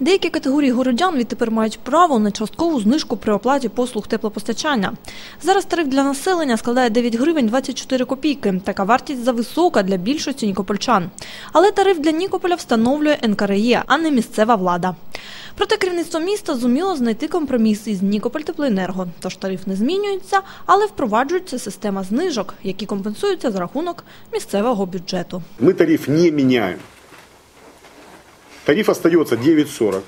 Деякі категорії городян відтепер мають право на часткову знижку при оплаті послуг теплопостачання. Зараз тариф для населення складає 9 гривень 24 копійки. Така вартість зависока для більшості нікопольчан. Але тариф для Нікополя встановлює НКРЄ, а не місцева влада. Проте керівництво міста зуміло знайти компроміс із Нікопольтеплоенерго. Тож тариф не змінюється, але впроваджується система знижок, які компенсуються за рахунок місцевого бюджету. Мы тариф не меняем. Тариф остается 9,40.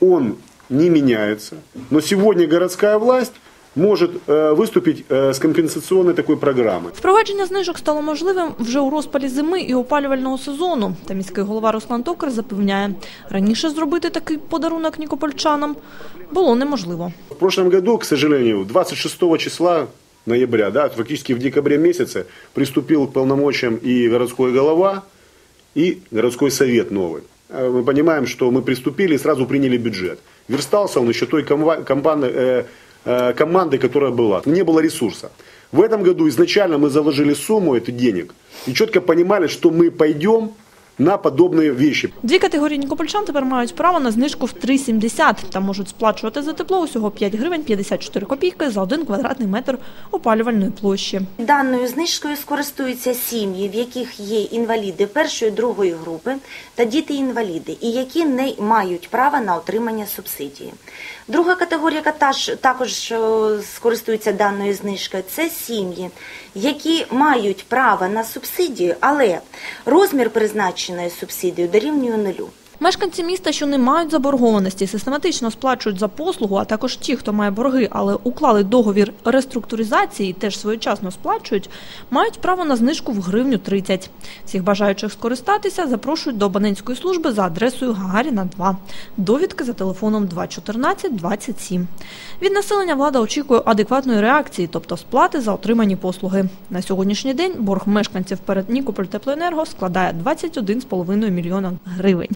Он не меняется. Но сегодня городская власть может э, выступить э, с компенсационной такой программой. Впровадження знижок стало можливим вже у розпалі зими і опалювального сезону. Та міський голова Руслан Токар запевняє, раніше зробити такий подарунок нікопольчанам було неможливо. В прошлом году, к сожалению, 26 числа ноября, да, фактически в декабре месяце, приступил к полномочиям и городской голова, и городской совет новый. Э, Мы понимаем, что мы приступили и сразу приняли бюджет. Верстался он еще той компаны- э, э, командой, которая была. Не было ресурса. В этом году изначально мы заложили сумму эту денег и четко понимали, что мы пойдем на подобные вещи. Дві категорії нікопольчан тепер мають право на знижку в 3,70 та можуть сплачувати за тепло усього 5 гривень 54 копійки за один квадратний метр опалювальної площі. Даною знижкою скористуються сім'ї, в яких є інваліди першої другої групи та діти-інваліди, і які не мають права на отримання субсидії. Друга категорія, яка таж- також е, скористується даною знижкою, це сім'ї, які мають право на субсидію, але розмір призначеної субсидії дорівнює нулю. Мешканці міста, що не мають заборгованості, систематично сплачують за послугу, а також ті, хто має борги, але уклали договір реструктуризації, теж своєчасно сплачують, мають право на знижку в гривню 30. Всіх бажаючих скористатися запрошують до абонентської служби за адресою Гагаріна 2. Довідки за телефоном 214 27. Від населення влада очікує адекватної реакції, тобто сплати за отримані послуги. На сьогоднішній день борг мешканців перед Нікопольтеплоенерго складає 21,5 мільйона гривень.